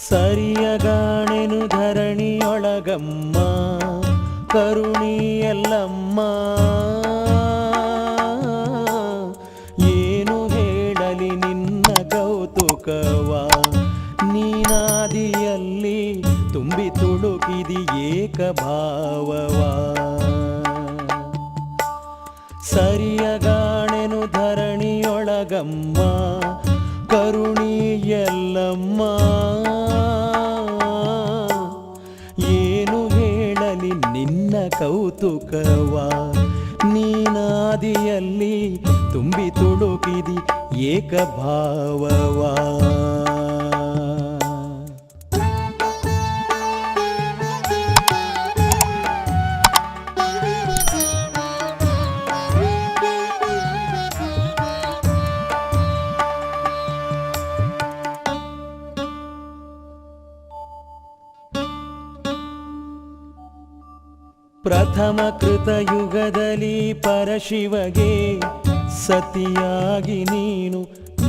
ಸರಿಯಗಾಣೆನು ಧರಣಿಯೊಳಗಮ್ಮ ಕರುಣಿಯಲ್ಲಮ್ಮ. ಏನು ಹೇಳಲಿ ನಿನ್ನ ಕೌತುಕವ? ನೀನಾದಿಯಲ್ಲಿ ತುಂಬಿ ತುಳುಕಿದಿ ಏಕಭಾವವಾ. ಸರಿಯಗಾಣೆನು ಧರಣಿಯೊಳಗಮ್ಮ ಕರುಣಿಯಲ್ಲಮ್ಮ ಏನು ಹೇಳಲಿ ನಿನ್ನ ಕೌತುಕವ? ನೀನಾದಿಯಲ್ಲಿ ತುಂಬಿ ತುಳುಕಿದಿ ಏಕಭಾವವಾ? ಪ್ರಥಮ ಕೃತಯುಗದಲ್ಲಿ ಪರಶಿವಗೆ ಸತಿಯಾಗಿ ನೀನು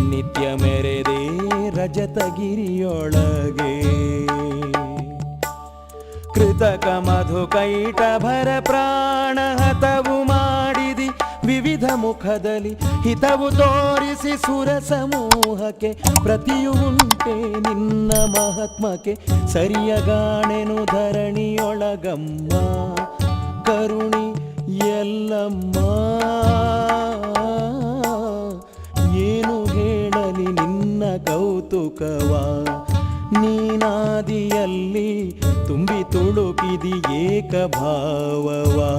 ನಿತ್ಯ ಮೆರೆದೆ ರಜತಗಿರಿಯೊಳಗೆ. ಕೃತಕ ಮಧು ಭರ ಪ್ರಾಣ ಹತವು ಮಾಡಿದಿ ವಿವಿಧ ಮುಖದಲ್ಲಿ ಹಿತವು ತೋರಿಸಿ ಸುರ ಸಮೂಹಕ್ಕೆ ಪ್ರತಿಯು ಉಂಟೆ ನಿನ್ನ ಮಹಾತ್ಮಕ್ಕೆ ಸರಿಯಗಾಣೆನು ಧರಣಿಯೊಳಗಮ್ಮ. ಕರುಣಿ ಎಲ್ಲಮ್ಮ. ಏನು ಹೇಳಲಿ ನಿನ್ನ ಕೌತುಕವ? ನೀನಾದಿಯಲ್ಲಿ ತುಂಬಿ ತುಳುಕಿದಿ ಏಕಭಾವವಾ?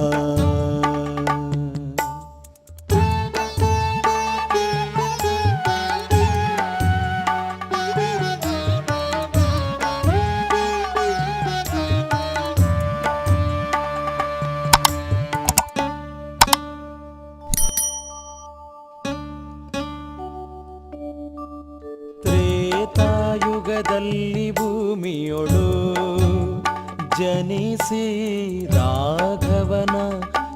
ತ್ರೇತಾಯುಗದಲ್ಲಿ ಭೂಮಿಯೊಳು ಜನಿಸಿ ರಾಘವನ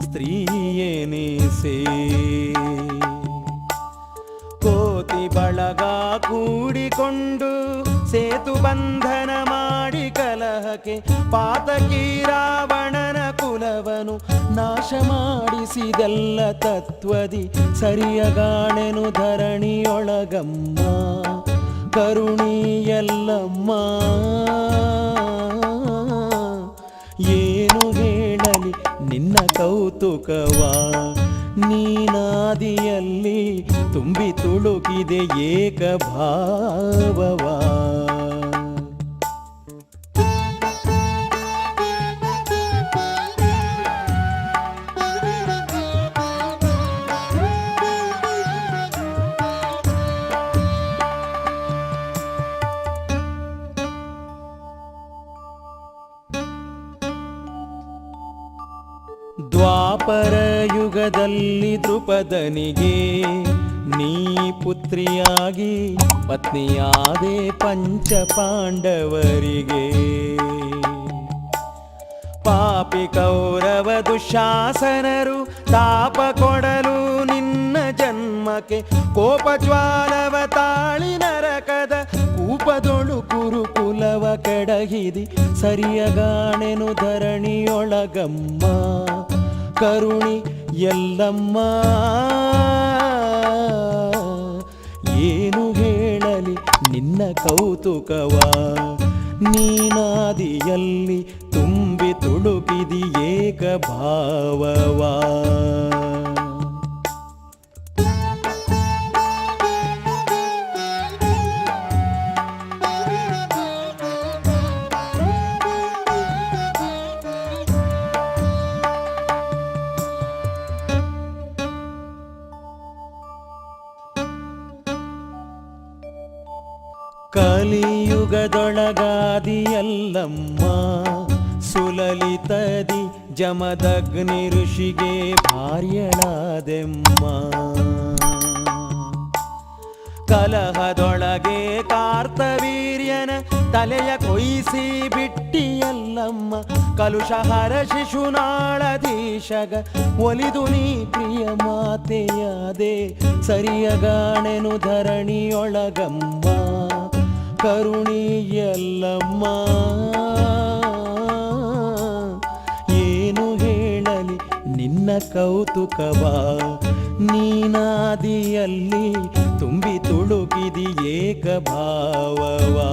ಸ್ತ್ರೀಯೆನಿಸಿ ಕೋತಿ ಬಳಗ ಕೂಡಿಕೊಂಡು ಸೇತು ಬಂಧನ ಮಾಡಿ ಕಲಹಕ್ಕೆ ಪಾತಕಿ ರಾವಣನ ಕುಲವನು ನಾಶ ಮಾಡಿಸಿದೆಲ್ಲ ತತ್ವದಿ ಸರಿಯಗಾಣೆನು ಧರಣಿಯೊಳಗಮ್ಮ. ಕರುಣಿಯಲ್ಲಮ್ಮ ಏನು ಹೇಳಲಿ ನಿನ್ನ ಕೌತುಕವ? ನೀನಾದಿಯಲ್ಲಿ ತುಂಬಿ ತುಳುಕಿದೆ ಏಕಭಾವವಾ. ದ್ವಾಪರ ಯುಗದಲ್ಲಿ ದೃಪದನಿಗೆ ನೀ ಪುತ್ರಿಯಾಗಿ ಪತ್ನಿಯಾದೆ ಪಂಚ ಪಾಂಡವರಿಗೆ ಪಾಪಿ ಕೌರವ ದುಶಾಸನರು ತಾಪ ಕೊಡಲು ನಿನ್ನ ಜನ್ಮಕ್ಕೆ ಕೋಪ ಜ್ವಾಲವ ತಾಳಿ ನರಕದ ಕೂಪದೊಳು ಕುರುಕುಲವ ಕೆಡಹಿದಿ ಸರಿಯಗಾಣೆನು ಧರಣಿಯೊಳಗಮ್ಮ. ಕರುಣಿ ಎಲ್ಲಮ್ಮ ಏನು ಹೇಳಲಿ ನಿನ್ನ ಕೌತುಕವ? ನೀನಾದಿಯಲ್ಲಿ ತುಂಬಿ ತುಳುಕಿದಿ ಏಕಭಾವವಾ? ಕಲಿಯುಗದೊಳಗಾದಿಯಲ್ಲಮ್ಮ, ಸುಲಲಿತದಿ ಜಮದಗ್ನಿ ಋಷಿಗೆ ಭಾರ್ಯಳಾದೆಮ್ಮ. ಕಲಹದೊಳಗೆ ಕಾರ್ತವೀರ್ಯನ ತಲೆಯ ಕೊಯ್ಸಿ ಬಿಟ್ಟಿಯಲ್ಲಮ್ಮ, ಕಲುಷಹರ ಶಿಶುನಾಳಧೀಶಗ, ಒಲಿದು ನೀ ಪ್ರಿಯ ಮಾತೆಯಾದೆ ಸರಿಯಗಾಣೆನು ಧರಣಿಯೊಳಗಮ್ಮ. ಕರುಣಿಯಲ್ಲಮ್ಮ. ಏನು ಹೇಳಲಿ ನಿನ್ನ ಕೌತುಕವ? ನೀನಾದಿಯಲ್ಲಿ ತುಂಬಿ ತುಳುಕಿದಿ ಏಕ ಭಾವವಾ